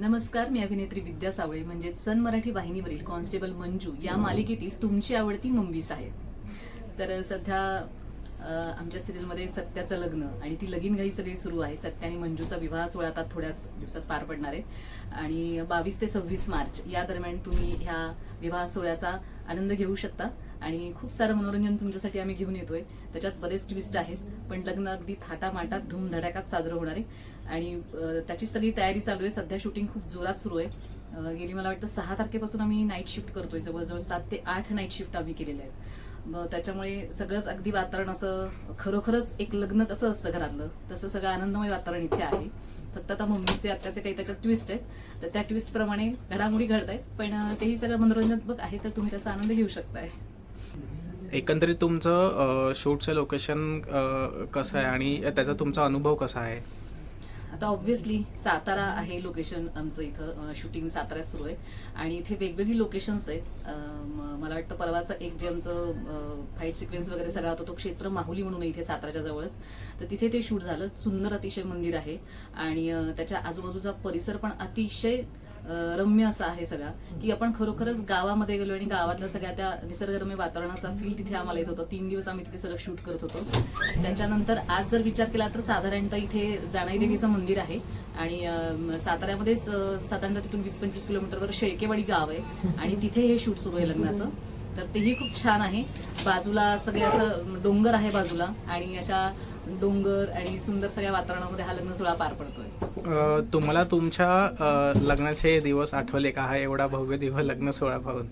नमस्कार मी अभिनेत्री विद्या सावळे म्हणजेच सन मराठी वाहिनीवरील कॉन्स्टेबल मंजू या मालिकेतील तुमची आवडती मुंबईस आहे तर सध्या आमच्या सिरियलमध्ये सत्याचं लग्न आणि ती लगीन घाई सगळी सुरू आहे. सत्या आणि मंजूचा विवाह सोहळा आता थोड्याच दिवसात पार पडणार आहे. आणि बावीस ते सव्वीस मार्च या दरम्यान तुम्ही ह्या विवाह सोहळ्याचा आनंद घेऊ शकता. आणि खूप सारं मनोरंजन तुमच्यासाठी आम्ही घेऊन येतोय. त्याच्यात बरेच ट्विस्ट आहेत पण लग्न अगदी थाटामाटात धूमधडाक्यात साजरं होणार आहे. आणि त्याची सगळी तयारी चालू आहे. सध्या शूटिंग खूप जोरात सुरू आहे. गेली मला वाटतं सहा तारखेपासून आम्ही नाईट शिफ्ट करतोय. जवळजवळ सात ते आठ नाईट शिफ्ट आम्ही केलेल्या आहेत. त्याच्यामुळे सगळंच अगदी वातावरण असं खरोखरच एक लग्न कसं असतं घरातलं तसं सगळं आनंदमय वातावरण इथे आहे. फक्त आता मम्मीचे आत्याचे काही त्याच्यात ट्विस्ट आहेत. तर त्या ट्विस्ट प्रमाणे घडामोडी घडत आहेत पण तेही सगळं मनोरंजनात्मक आहे तर तुम्ही त्याचा आनंद घेऊ शकताय. एकंदरीत तुमचं शूटचं लोकेशन कसं आहे? आणि त्याचा तुमचा अनुभव कसा आहे? आता ऑब्व्हियसली सातारा आहे लोकेशन आमचं इथं. शूटिंग साताऱ्यात सुरू आहे. आणि इथे वेगवेगळी लोकेशन्स आहेत. म- मला वाटतं परवाचं एक जे आमचं फाईट सिक्वेन्स वगैरे सगळा होता तो क्षेत्र माहुली म्हणून इथे साताऱ्याच्या जवळच. तर तिथे ते शूट झालं. सुंदर अतिशय मंदिर आहे. आणि त्याच्या आजूबाजूचा परिसर पण अतिशय रम्य असा आहे सगळा. की आपण खरोखरच गावामध्ये गेलो आणि गावातल्या सगळ्या त्या निसर्गरम्य वातावरणाचा फील तिथे आम्हाला येत होता. तीन दिवस आम्ही तिथे सगळं शूट करत होतो. त्याच्यानंतर आज जर विचार केला तर साधारणतः इथे जाणाई देवीचं मंदिर आहे. आणि साताऱ्यामध्येच साधारणतः तिथून वीस पंचवीस किलोमीटरवर शेळकेवाडी गाव आहे. आणि तिथे हे शूट सुरू आहे लग्नाचं. तर तेही खूप छान आहे. बाजूला सगळे असं डोंगर आहे बाजूला. आणि अशा डोंगर आणि सुंदर सगळ्या वातावरणामध्ये हा लग्न सोहळा पार पडतोय. तुम्हाला तुमच्या अ, लग्नाचे दिवस आठवले का? हा एवढा भव्य दिव्य लग्न सोहळा पाहून.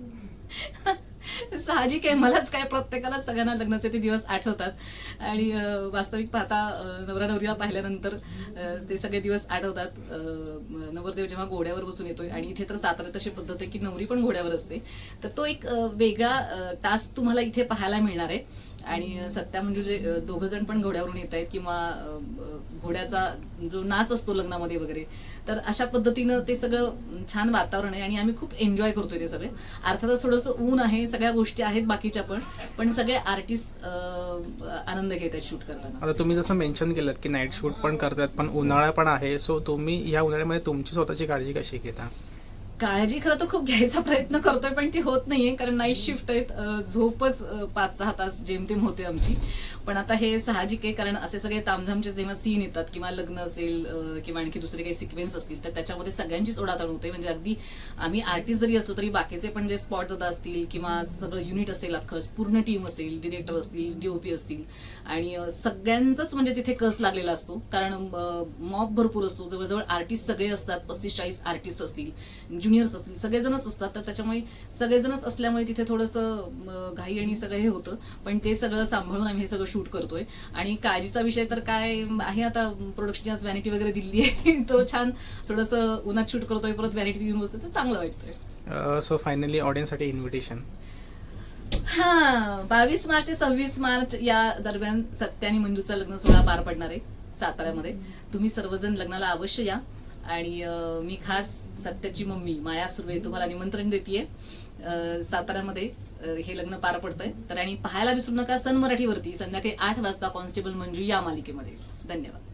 साहजिक आहे. मलाच काय प्रत्येकाला सगळ्यांना लग्नाचे ते दिवस आठवतात. आणि अं, वास्तविक पाहता अं, नवरा नवरीला पाहिल्यानंतर अं, ते सगळे दिवस आठवतात. अं, म- नवरदेव जेव्हा घोड्यावर बसून येतोय आणि इथे तर साताऱ्यात तशी पद्धत आहे की नवरी पण घोड्यावर असते. तर तो एक अं, वेगळा टास्क तुम्हाला इथे पाहायला मिळणार आहे. आणि सत्या म्हणजे जे दोघं जण पण घोड्यावरून येत आहेत किंवा घोड्याचा जो नाच असतो लग्नामध्ये वगैरे तर अशा पद्धतीनं ते सगळं छान वातावरण आहे आणि आम्ही खूप एन्जॉय करतोय ते सगळे. अर्थातच थोडंसं ऊन आहे सगळ्या गोष्टी आहेत बाकीच्या पण पण सगळे आर्टिस्ट आनंद घेत आहेत शूट करताना. आता तुम्ही जसं मेन्शन केलं की नाईट शूट पण करतात पण उन्हाळा पण आहे सो तुम्ही या उन्हाळ्यामध्ये तुमची स्वतःची काळजी कशी घेता? काळजी खरं तर खूप घ्यायचा प्रयत्न करतोय पण ती होत नाहीये कारण नाईट शिफ्ट आहेत झोपच पाच सहा तास जेमतेम होते आमची. पण आता हे साहजिक आहे कारण असे सगळे तामझामचे जेव्हा सीन येतात किंवा लग्न असेल किंवा आणखी दुसरे काही सिक्वेन्स असतील तर त्याच्यामध्ये सगळ्यांचीच ओढाताण होते. म्हणजे अगदी आम्ही आर्टिस्ट जरी असलो तरी बाकीचे पण जे स्पॉट दादा असतील किंवा सगळं युनिट असेल अख्खं पूर्ण टीम असेल डिरेक्टर असतील डीओपी असतील आणि सगळ्यांचाच म्हणजे तिथे कस लागलेला असतो. कारण मॉब भरपूर असतो. जवळजवळ आर्टिस्ट सगळे असतात पस्तीस चाळीस आर्टिस्ट असतील. ज्युनियर्स असतील सगळेजणच असतात तर त्याच्यामुळे सगळेजणच असल्यामुळे तिथे थोडंसं घाई आणि सगळं हे होतं. पण ते सगळं सांभाळून आम्ही हे सगळं शूट करतोय. आणि काळजीचा विषय तर काय आहे आता प्रोडक्शनची आज व्हॅनिटी वगैरे दिली आहे. तो छान थोडंसं उन्हात शूट करतोय परत व्हॅनिटी देऊन बसतोय तर चांगलं वाटतंय. सो फायनली ऑडियन्ससाठी इन्व्हिटेशन हा बावीस मार्च ते सव्वीस मार्च या दरम्यान सत्य आणि मंजूचं लग्न सोहळा पार पडणार आहे साताऱ्यामध्ये. तुम्ही सर्वजण लग्नाला अवश्य या. आणि मी खास सत्याची मम्मी माया सुर्वे तुम्हाला निमंत्रण देते साताऱ्यामध्ये हे लग्न पार पडतंय. तर आणि पाहायला विसरू नका सन मराठीवरती संध्याकाळी आठ वाजता कॉन्स्टेबल मंजू या मालिकेमध्ये. धन्यवाद.